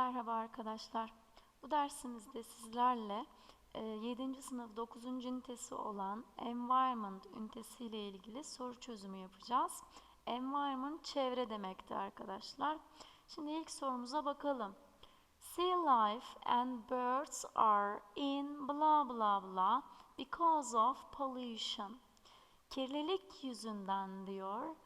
Merhaba arkadaşlar. Bu dersimizde sizlerle 7. sınıf 9. ünitesi olan Environment ünitesi ile ilgili soru çözümü yapacağız. Environment çevre demekti arkadaşlar. Şimdi ilk sorumuza bakalım. Sea life and birds are in blah blah blah because of pollution. Kirlilik yüzünden diyor.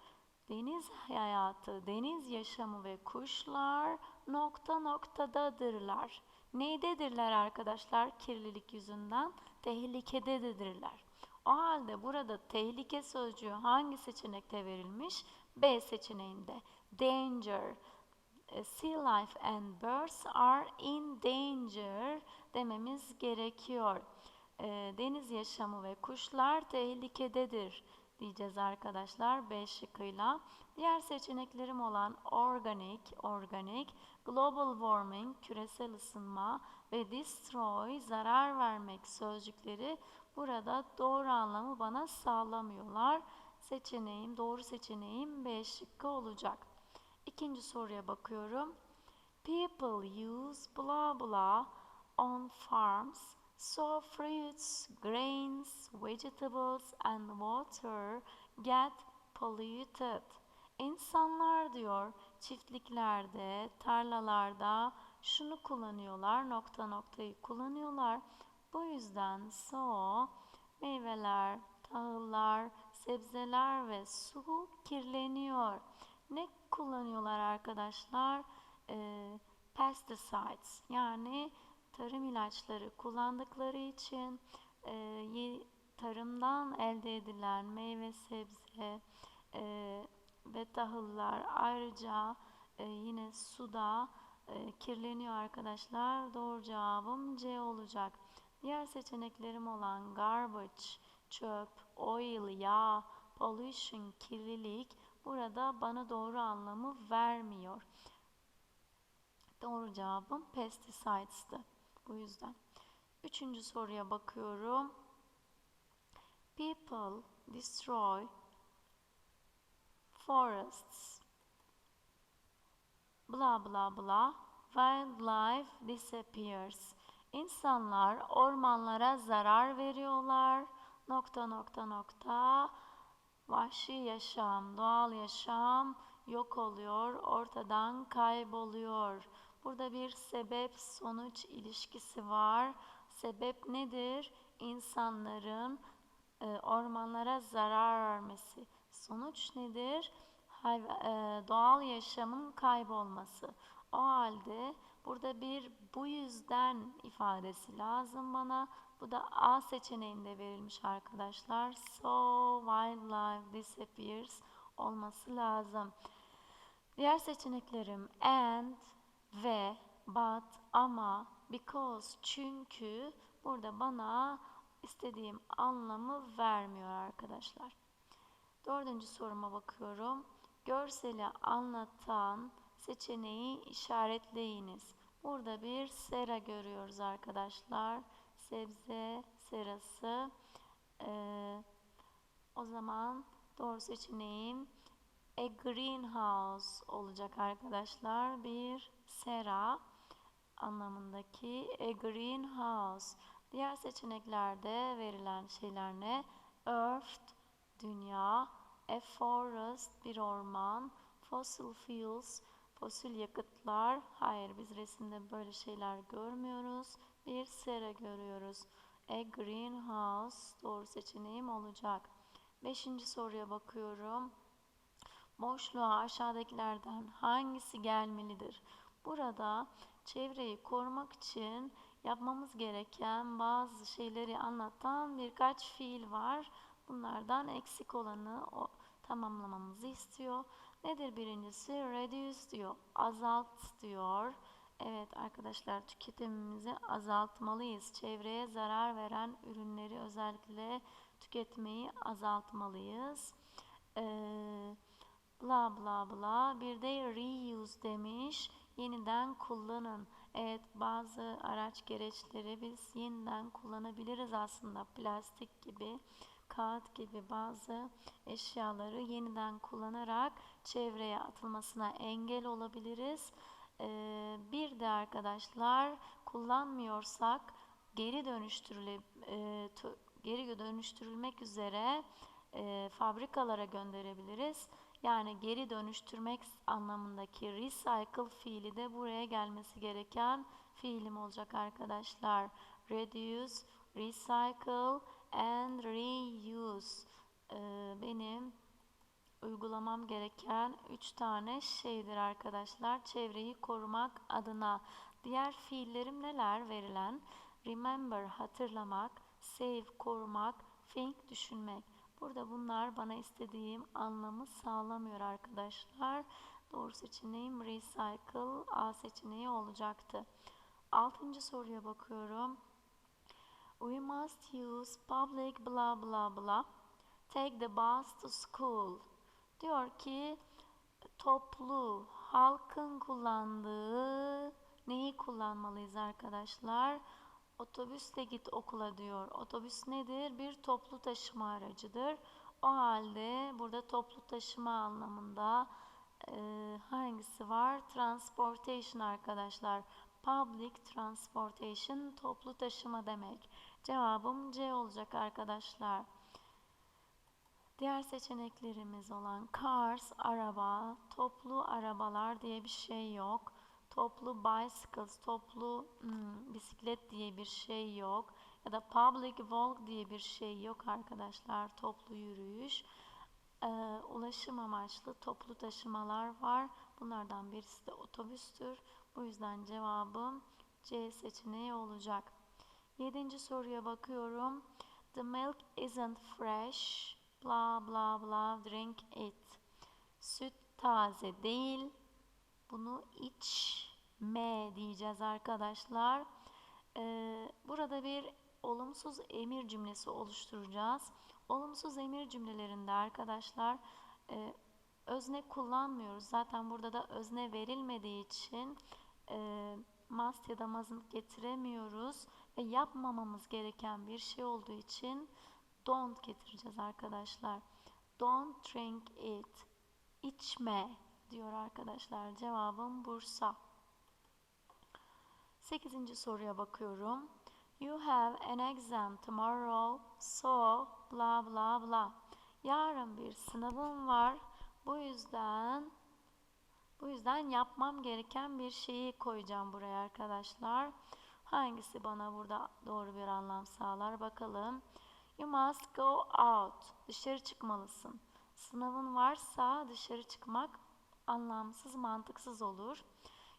Deniz hayatı, deniz yaşamı ve kuşlar nokta noktadadırlar. Neydedirler arkadaşlar kirlilik yüzünden? Tehlikededirler. O halde burada tehlike sözcüğü hangi seçenekte verilmiş? B seçeneğinde. Danger. E, sea life and birds are in danger dememiz gerekiyor. E, deniz yaşamı ve kuşlar tehlikededir diyeceğiz arkadaşlar B şıkkıyla. Diğer seçeneklerim olan organik, organik, global warming, küresel ısınma ve destroy, zarar vermek sözcükleri burada doğru anlamı bana sağlamıyorlar. Seçeneğim, doğru seçeneğim B şıkkı olacak. İkinci soruya bakıyorum. People use blah blah on farms So fruits, grains, vegetables and water get polluted. İnsanlar diyor çiftliklerde, tarlalarda şunu kullanıyorlar, nokta noktayı kullanıyorlar. Bu yüzden so meyveler, tahıllar, sebzeler ve su kirleniyor. Ne kullanıyorlar arkadaşlar? Ee, pesticides yani tarım ilaçları kullandıkları için e, tarımdan elde edilen meyve sebze e, ve tahıllar ayrıca e, yine suda e, kirleniyor arkadaşlar. Doğru cevabım C olacak. Diğer seçeneklerim olan garbage, çöp, oil, yağ, pollution, kirlilik burada bana doğru anlamı vermiyor. Doğru cevabım pesticides'tı. Bu yüzden. Üçüncü soruya bakıyorum. People destroy forests. Bla bla bla. Wildlife disappears. İnsanlar ormanlara zarar veriyorlar. Nokta nokta nokta. Vahşi yaşam, doğal yaşam yok oluyor, ortadan kayboluyor. Burada bir sebep sonuç ilişkisi var. Sebep nedir? İnsanların e, ormanlara zarar vermesi. Sonuç nedir? Hayv e, doğal yaşamın kaybolması. O halde burada bir bu yüzden ifadesi lazım bana. Bu da A seçeneğinde verilmiş arkadaşlar. So wildlife disappears olması lazım. Diğer seçeneklerim and, ve, but, ama, because, çünkü burada bana istediğim anlamı vermiyor arkadaşlar. Dördüncü soruma bakıyorum. Görseli anlatan seçeneği işaretleyiniz. Burada bir sera görüyoruz arkadaşlar. Sebze serası. Ee, o zaman doğru seçeneğim a greenhouse olacak arkadaşlar. Bir sera anlamındaki a greenhouse. Diğer seçeneklerde verilen şeyler ne? Earth, dünya, a forest, bir orman, fossil fuels, fosil yakıtlar. Hayır biz resimde böyle şeyler görmüyoruz. Bir sera görüyoruz. A greenhouse doğru seçeneğim olacak. Beşinci soruya bakıyorum. Boşluğa aşağıdakilerden hangisi gelmelidir? Burada çevreyi korumak için yapmamız gereken bazı şeyleri anlatan birkaç fiil var. Bunlardan eksik olanı o, tamamlamamızı istiyor. Nedir birincisi? Reduce diyor. Azalt diyor. Evet arkadaşlar tüketimimizi azaltmalıyız. Çevreye zarar veren ürünleri özellikle tüketmeyi azaltmalıyız. Ee, bla bla bla. Bir de reuse demiş. Yeniden kullanın. Evet bazı araç gereçleri biz yeniden kullanabiliriz aslında. Plastik gibi, kağıt gibi bazı eşyaları yeniden kullanarak çevreye atılmasına engel olabiliriz. Ee, bir de arkadaşlar kullanmıyorsak geri dönüştürüle e, geri dönüştürülmek üzere e, fabrikalara gönderebiliriz. Yani geri dönüştürmek anlamındaki recycle fiili de buraya gelmesi gereken fiilim olacak arkadaşlar. Reduce, recycle and reuse. Ee, benim uygulamam gereken 3 tane şeydir arkadaşlar. Çevreyi korumak adına. Diğer fiillerim neler verilen? Remember hatırlamak, save korumak, think düşünmek. Burada bunlar bana istediğim anlamı sağlamıyor arkadaşlar. Doğru seçeneğim recycle A seçeneği olacaktı. Altıncı soruya bakıyorum. We must use public blah blah blah. Take the bus to school. Diyor ki toplu halkın kullandığı neyi kullanmalıyız arkadaşlar? Otobüsle git okula diyor. Otobüs nedir? Bir toplu taşıma aracıdır. O halde burada toplu taşıma anlamında e, hangisi var? Transportation arkadaşlar. Public transportation toplu taşıma demek. Cevabım C olacak arkadaşlar. Diğer seçeneklerimiz olan cars, araba, toplu arabalar diye bir şey yok. Toplu bicycles, toplu hmm, bisiklet diye bir şey yok. Ya da public walk diye bir şey yok arkadaşlar. Toplu yürüyüş. Ee, ulaşım amaçlı toplu taşımalar var. Bunlardan birisi de otobüstür. Bu yüzden cevabım C seçeneği olacak. Yedinci soruya bakıyorum. The milk isn't fresh. Bla bla bla drink it. Süt taze değil. Bunu içme diyeceğiz arkadaşlar. Ee, burada bir olumsuz emir cümlesi oluşturacağız. Olumsuz emir cümlelerinde arkadaşlar e, özne kullanmıyoruz. Zaten burada da özne verilmediği için e, must ya da mustn't getiremiyoruz ve yapmamamız gereken bir şey olduğu için don't getireceğiz arkadaşlar. Don't drink it. İçme diyor arkadaşlar. Cevabım Bursa. Sekizinci soruya bakıyorum. You have an exam tomorrow, so bla bla bla. Yarın bir sınavım var. Bu yüzden bu yüzden yapmam gereken bir şeyi koyacağım buraya arkadaşlar. Hangisi bana burada doğru bir anlam sağlar bakalım. You must go out. Dışarı çıkmalısın. Sınavın varsa dışarı çıkmak anlamsız, mantıksız olur.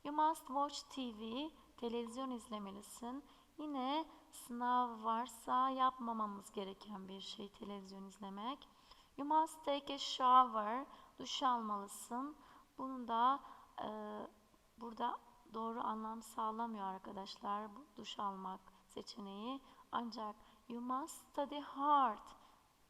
You must watch TV. Televizyon izlemelisin. Yine sınav varsa yapmamamız gereken bir şey televizyon izlemek. You must take a shower. Duş almalısın. Bunu da e, burada doğru anlam sağlamıyor arkadaşlar. Bu duş almak seçeneği. Ancak you must study hard.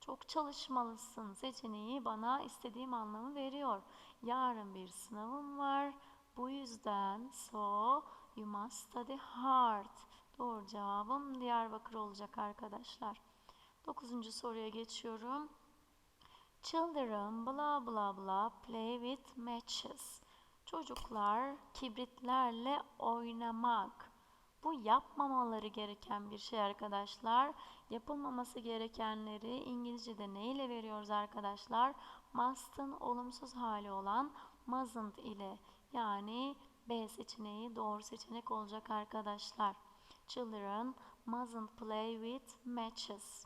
Çok çalışmalısın seçeneği bana istediğim anlamı veriyor. Yarın bir sınavım var. Bu yüzden so you must study hard. Doğru cevabım Diyarbakır olacak arkadaşlar. Dokuzuncu soruya geçiyorum. Children bla bla bla play with matches. Çocuklar kibritlerle oynamak. Bu yapmamaları gereken bir şey arkadaşlar. Yapılmaması gerekenleri İngilizce'de ne ile veriyoruz arkadaşlar? Must'ın olumsuz hali olan mustn't ile. Yani B seçeneği doğru seçenek olacak arkadaşlar. Children mustn't play with matches.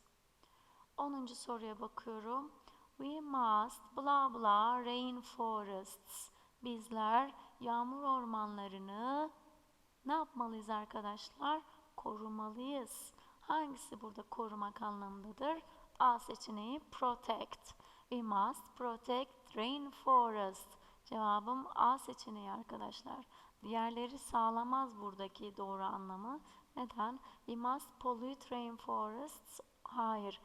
10. soruya bakıyorum. We must bla bla rainforests. Bizler yağmur ormanlarını ne yapmalıyız arkadaşlar? Korumalıyız. Hangisi burada korumak anlamındadır? A seçeneği protect. We must protect rainforest. Cevabım A seçeneği arkadaşlar. Diğerleri sağlamaz buradaki doğru anlamı. Neden? We must pollute rainforests. Hayır.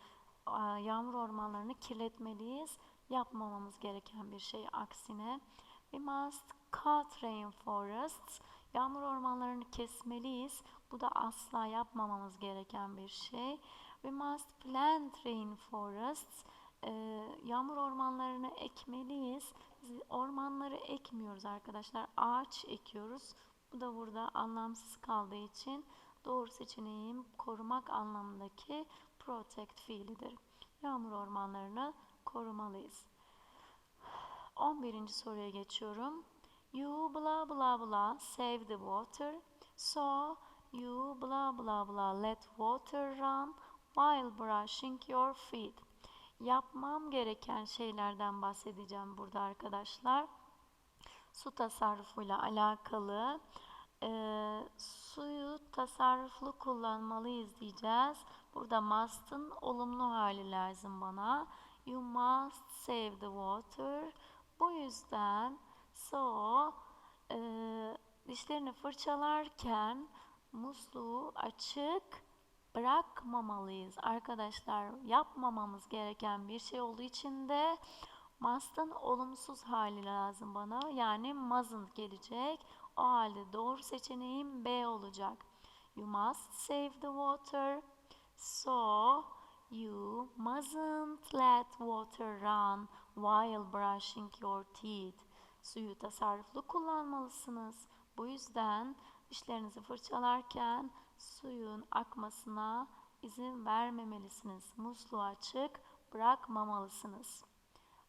Yağmur ormanlarını kirletmeliyiz. Yapmamamız gereken bir şey aksine. We must cut rainforests. Yağmur ormanlarını kesmeliyiz. Bu da asla yapmamamız gereken bir şey. We must plant rainforests. Ee, yağmur ormanlarını ekmeliyiz. Biz ormanları ekmiyoruz arkadaşlar. Ağaç ekiyoruz. Bu da burada anlamsız kaldığı için doğru seçeneğim korumak anlamındaki protect fiilidir. Yağmur ormanlarını korumalıyız. 11. soruya geçiyorum. You blah blah blah save the water. So you blah blah blah let water run while brushing your feet. Yapmam gereken şeylerden bahsedeceğim burada arkadaşlar. Su tasarrufuyla alakalı. Ee, suyu tasarruflu kullanmalıyız diyeceğiz. Burada must'ın olumlu hali lazım bana. You must save the water. Bu yüzden so e, dişlerini fırçalarken musluğu açık bırakmamalıyız. Arkadaşlar yapmamamız gereken bir şey olduğu için de must'ın olumsuz hali lazım bana. Yani mustn't gelecek. O halde doğru seçeneğim B olacak. You must save the water. So you mustn't let water run while brushing your teeth. Suyu tasarruflu kullanmalısınız. Bu yüzden dişlerinizi fırçalarken suyun akmasına izin vermemelisiniz. Musluğu açık bırakmamalısınız.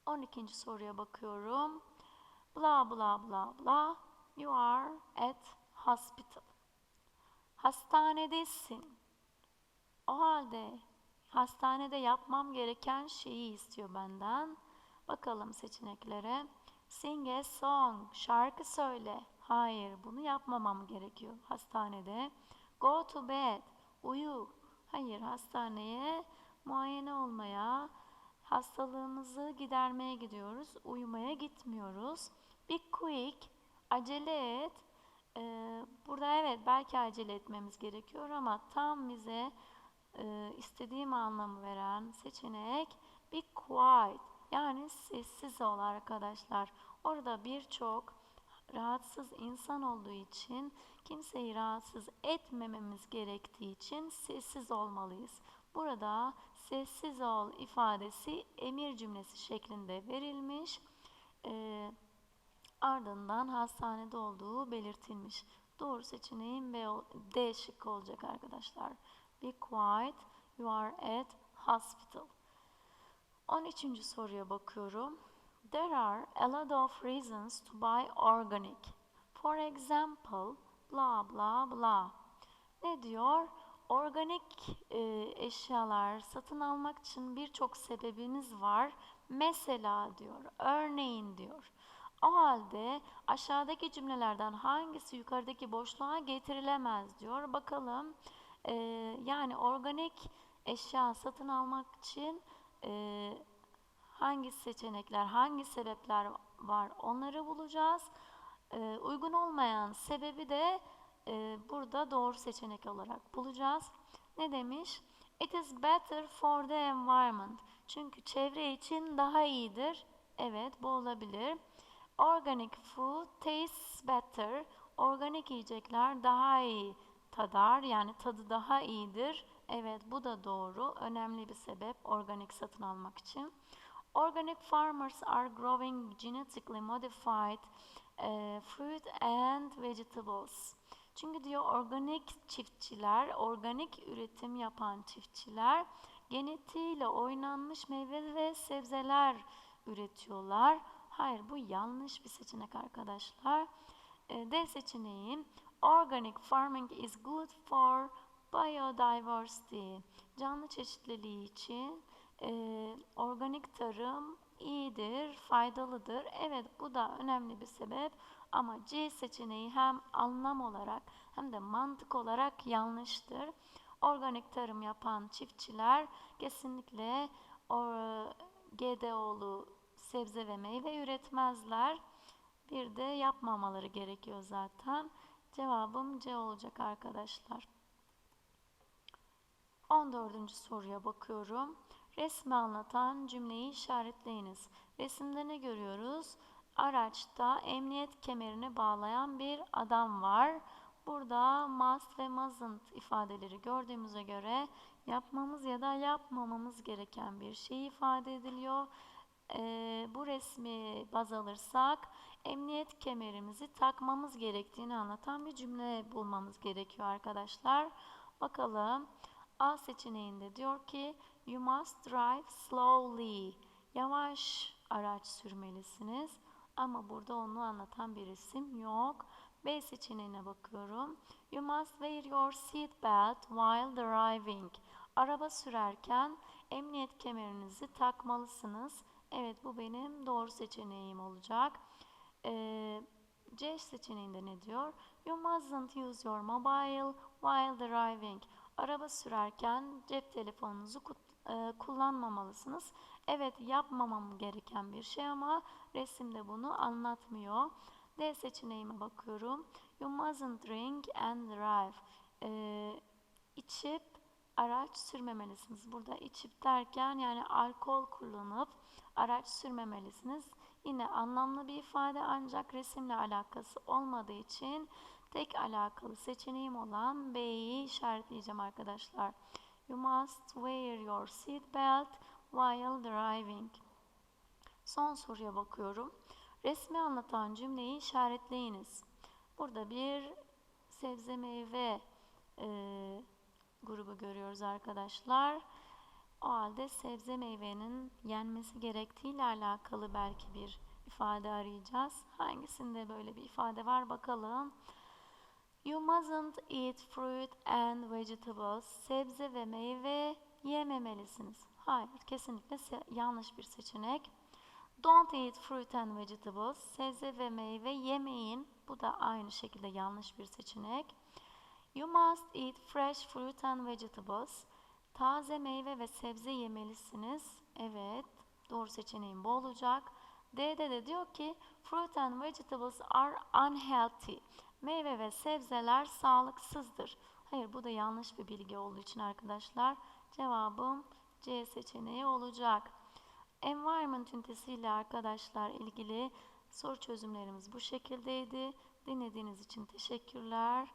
12. soruya bakıyorum. Bla bla bla bla. You are at hospital. Hastanedesin. O halde hastanede yapmam gereken şeyi istiyor benden. Bakalım seçeneklere. Sing a song. Şarkı söyle. Hayır, bunu yapmamam gerekiyor hastanede. Go to bed. Uyu. Hayır, hastaneye muayene olmaya, hastalığımızı gidermeye gidiyoruz. Uyumaya gitmiyoruz. Be quick. Acele et. Ee, burada evet belki acele etmemiz gerekiyor ama tam bize e, istediğim anlamı veren seçenek be quiet. Yani sessiz ol arkadaşlar. Orada birçok rahatsız insan olduğu için kimseyi rahatsız etmememiz gerektiği için sessiz olmalıyız. Burada sessiz ol ifadesi emir cümlesi şeklinde verilmiş. Ee, ardından hastanede olduğu belirtilmiş. Doğru seçeneğim B, D şıkkı olacak arkadaşlar. Be quiet, you are at hospital. 13. soruya bakıyorum. There are a lot of reasons to buy organic. For example, blah blah blah. Ne diyor? Organik e, eşyalar satın almak için birçok sebebimiz var. Mesela diyor, örneğin diyor. O halde aşağıdaki cümlelerden hangisi yukarıdaki boşluğa getirilemez diyor. Bakalım e, yani organik eşya satın almak için e, hangi seçenekler, hangi sebepler var onları bulacağız. E, uygun olmayan sebebi de e, burada doğru seçenek olarak bulacağız. Ne demiş? It is better for the environment. Çünkü çevre için daha iyidir. Evet bu olabilir. Organic food tastes better. Organik yiyecekler daha iyi tadar yani tadı daha iyidir. Evet bu da doğru. Önemli bir sebep organik satın almak için. Organic farmers are growing genetically modified uh, fruit and vegetables. Çünkü diyor organik çiftçiler, organik üretim yapan çiftçiler genetiğiyle oynanmış meyve ve sebzeler üretiyorlar. Hayır bu yanlış bir seçenek arkadaşlar. E, D seçeneği Organic farming is good for biodiversity. Canlı çeşitliliği için e, organik tarım iyidir, faydalıdır. Evet bu da önemli bir sebep ama C seçeneği hem anlam olarak hem de mantık olarak yanlıştır. Organik tarım yapan çiftçiler kesinlikle GDO'lu sebze ve meyve üretmezler. Bir de yapmamaları gerekiyor zaten. Cevabım C olacak arkadaşlar. 14. soruya bakıyorum. Resmi anlatan cümleyi işaretleyiniz. Resimde ne görüyoruz? Araçta emniyet kemerini bağlayan bir adam var. Burada must ve mustn't ifadeleri gördüğümüze göre yapmamız ya da yapmamamız gereken bir şey ifade ediliyor. Ee, bu resmi baz alırsak emniyet kemerimizi takmamız gerektiğini anlatan bir cümle bulmamız gerekiyor arkadaşlar. Bakalım A seçeneğinde diyor ki you must drive slowly. Yavaş araç sürmelisiniz. Ama burada onu anlatan bir isim yok. B seçeneğine bakıyorum. You must wear your seat belt while driving. Araba sürerken emniyet kemerinizi takmalısınız. Evet bu benim doğru seçeneğim olacak. Ee, C seçeneğinde ne diyor? You mustn't use your mobile while driving. Araba sürerken cep telefonunuzu e, kullanmamalısınız. Evet yapmamam gereken bir şey ama resimde bunu anlatmıyor. D seçeneğime bakıyorum. You mustn't drink and drive. Ee, içip araç sürmemelisiniz. Burada içip derken yani alkol kullanıp araç sürmemelisiniz. Yine anlamlı bir ifade ancak resimle alakası olmadığı için tek alakalı seçeneğim olan B'yi işaretleyeceğim arkadaşlar. You must wear your seat belt while driving. Son soruya bakıyorum. Resmi anlatan cümleyi işaretleyiniz. Burada bir sebze meyve e, grubu görüyoruz arkadaşlar. O halde sebze meyvenin yenmesi gerektiğiyle alakalı belki bir ifade arayacağız. Hangisinde böyle bir ifade var bakalım. You mustn't eat fruit and vegetables. Sebze ve meyve yememelisiniz. Hayır, kesinlikle yanlış bir seçenek. Don't eat fruit and vegetables. Sebze ve meyve yemeyin. Bu da aynı şekilde yanlış bir seçenek. You must eat fresh fruit and vegetables. Taze meyve ve sebze yemelisiniz. Evet, doğru seçeneğim bu olacak. D'de de diyor ki fruit and vegetables are unhealthy. Meyve ve sebzeler sağlıksızdır. Hayır bu da yanlış bir bilgi olduğu için arkadaşlar cevabım C seçeneği olacak. Environment ünitesiyle arkadaşlar ilgili soru çözümlerimiz bu şekildeydi. Dinlediğiniz için teşekkürler.